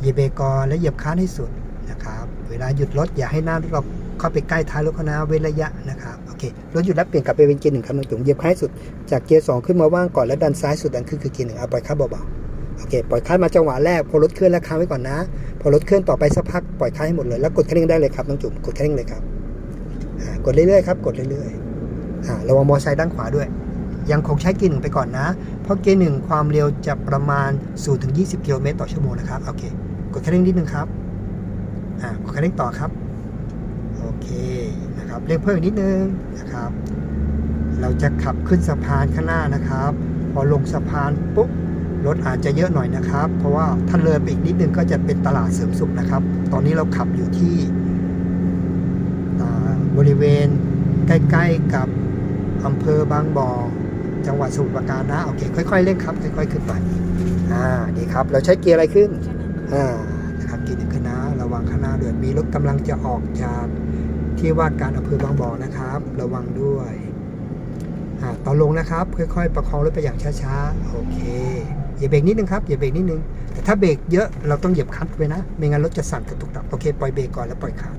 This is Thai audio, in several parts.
เหยียบเบรกก่อนแล้วเหยียบคลันให้สุดนะครับเวลาหยุดรถอย่าให้หน้ารถเราเข้าไปใกล้ท้ายรถเขานะเว้นระยะนะครับโอเครถหยุดแล้วเปลี่ยนกลับไปเป็นเกียร์หนึ่งครับน้องจุ๋มเหยียบคลันสุดจากเกียร์สองขึ้นมาว่างก่อนแล้วดันซ้ายสุดดันขึ้นคือเกียร์หนึ่งเอาปล่อยคันเบาๆโอเคปล่อยคันมาจังหวะแรกพอรถเคลื่อนแล้วค้างไว้ก่อนนะ พอรถเคลื่อนต่อไปสักพักปล่อยคันให้หมดเลยแล้วกดคันเร่งได้เลยครับน้องจุ๋มกดคันเร่งเลยครับกดเรื่อยๆครับกดเรื่อยๆอ่าระวังมอไซค์ด้านขวาด้วย ยังคงใช้เกียร์หนึ่งไปก่อนนะ เพราะเกียร์หนึ่งความเร็วจะประมาณ0ถึง20กิโลเมตรต่อชั่วโมงนะครับโอเค กดคันเร่งนิดนึงครับ อ่ากดคันเร่งต่อครับ โอเคนะครับเร่งเพิ่มอีกนิดนึงนะครับ เราจะขับขึ้นสะพานข้างหน้านะครับ พอลงสะพานปุ๊บรถอาจจะเยอะหน่อยนะครับ เพราะว่าถ้าเลยไปอีกนิดนึงก็จะเป็นตลาดเสริมสุขนะครับ ตอนนี้เราขับอยู่ที่บริเวณใกล้ๆกับอำเภอบางบ่อจังหวัดสมุทรปราการนะโอเค ค่อยๆเร่งครับ ค่อยๆ ขึ้นไปอ่าดีครับ เราใช้เกียร์อะไรขึ้น นะครับกียร์หนึ่งขึ้นนะระวังข้างหน้าด้วยมีรถกำลังจะออกจากที่ว่าการอำเภอบางบ่อนะครับ ระวังด้วยอ่าตอนลงนะครับ ค่อยๆ ประคองรถไปอย่างช้าๆ โอเคอย่าเบรกนิดนึงครับอย่าเบรกนิดนึง แต่ถ้าเบรกเยอะเราต้องเหยียบคันไว้นะ ไม่งั้นรถจะสั่นกระตุกตับโอเคปล่อยเบรกก่อนแล้วปล่อยคัน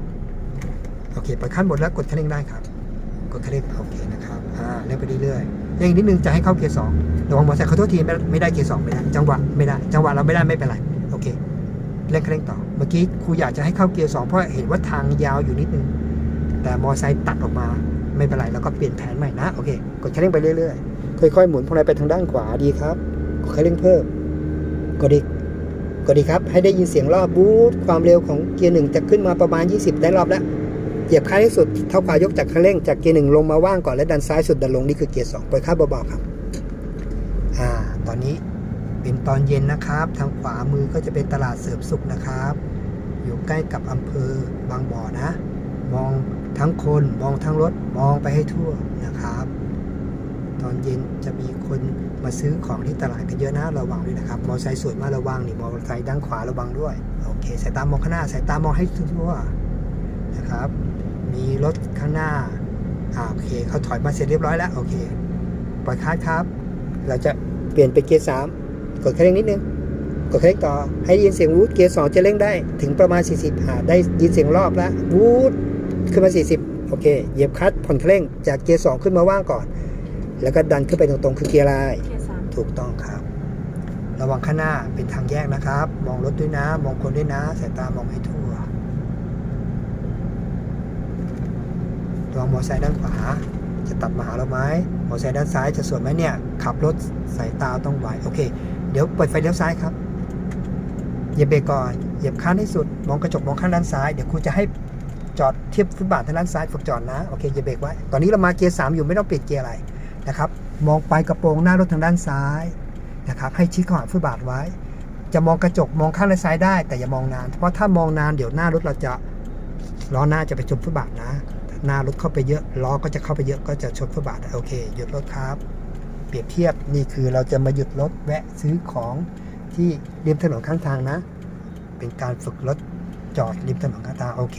โอเคปล่อยคันหมดแล้วกดคันเร่งได้ครับกดคันเร่งโอเคนะครับอ่าเร่งไปเรื่อยๆยังนิดนึงจะให้เข้าเกียร์สองระวังมอเตอร์ไซค์ขอโทษทีไม่ได้เกียร์สองไม่ได้จังหวะไม่ได้ จังหวะเราไม่ได้ไม่เป็นไร เคเร่งเร่งต่อ เมื่อกี้ครูอยากจะให้เข้าเกียร์สองเพราะเห็นว่าทางยาวอยู่นิดนึง แต่มอไซค์ตัดออกมาไม่เป็นไรแล้วก็เปลี่ยนแผนใหม่นะ โอเค กดคันเร่งไปเรื่อยๆ ค่อยๆ หมุนพวงมาลัยไปทางด้านขวาดีครับ กดคันเร่งเพิ่ม กดอีก กดอีกครับ ให้ได้ยินเสียงรอบบูทความเร็วของเกียร์หนึ่งจะขึ้นมาประมาณ 20 ได้รอบแล้ว เหยียบคันให้สุด เท่าขวายกจากคันเร่งจากเกียร์หนึ่งลงมาว่างก่อน และดันซ้ายสุดดันลงนี่คือเกียร์สองปล่อยคลันเบาๆครับ อ่า ตอนนี้ เป็นตอนเย็นนะครับ ทางขวามือก็จะเป็นตลาดเสริมสุขนะครับ อยู่ใกล้กับอำเภอบางบ่อนะ มองทั้งคนมองทั้งรถมองไปให้ทั่วนะครับ ตอนเย็นจะมีคนมาซื้อของที่ตลาดกันเยอะนะระวังด้วยนะครับ มอไซค์สวยมากระวังนี่มอไซค์ด้านขวาระวังด้วยโอเคสายตามองข้างหน้าสายตามองให้ทั่วนะครับ มีรถข้างหน้าอ่าโอเคเขาถอยมาเสร็จเรียบร้อยแล้วโอเคปล่อยคลัดครับ เราจะเปลี่ยนเป็นเกียร์สาม กดคันเร่งนิดนึง กดคันเร่งต่อ ให้ได้ยินเสียงวูดเกียร์สองจะเร่งได้ถึงประมาณ 40อ่าได้ยินเสียงรอบแล้ววูดขึ้นมา 40 โอเค เหยียบคลัดผ่อนคันเร่ง จากเกียร์สองขึ้นมาว่างก่อน แล้วก็ดันขึ้นไปตรงๆ คือเกียร์อะไรเกียร์สามถูกต้องครับ ระวังข้างหน้าเป็นทางแยกนะครับ มองรถด้วยนะ มองคนด้วยนะ สายตามองให้ทั่วระวังมอเตอร์ไซค์ด้านขวาจะตัดมาหาเราไหมมอเตอร์ไซค์ด้านซ้ายจะสวนไหมเนี่ย ขับรถสายตาต้องไวโอเค เดี๋ยวเปิดไฟเลี้ยวซ้ายครับ เหยียบเบรกก่อน เหยียบคันให้สุด มองกระจกมองข้างด้านซ้าย เดี๋ยวครูจะให้จอดเทียบฟุตบาททางด้านซ้ายฝึกจอดนะ โอเค เหยียบเบรกไว้ ตอนนี้เรามาเกียร์สามอยู่ไม่ต้องเปลี่ยนเกียร์อะไรนะครับ มองไปกระโปรงหน้ารถทางด้านซ้ายนะครับ ให้ชิดข้าหาฟุตบาทไว้ จะมองกระจกมองข้างด้านซ้ายได้ แต่อย่ามองนาน เพราะถ้ามองนานเดี๋ยวหน้ารถเราจะล้อหน้าจะไปชนฟุตบาทนะ หน้ารถเข้าไปเยอะล้อก็จะเข้าไปเยอะก็จะชนฟุตบาท โอเค หยุดรถครับ เปรียบเทียบนี่คือเราจะมาหยุดรถแวะซื้อของที่ริมถนนข้างทางนะ เป็นการฝึกรถจอดริมถนนข้างทางโอเค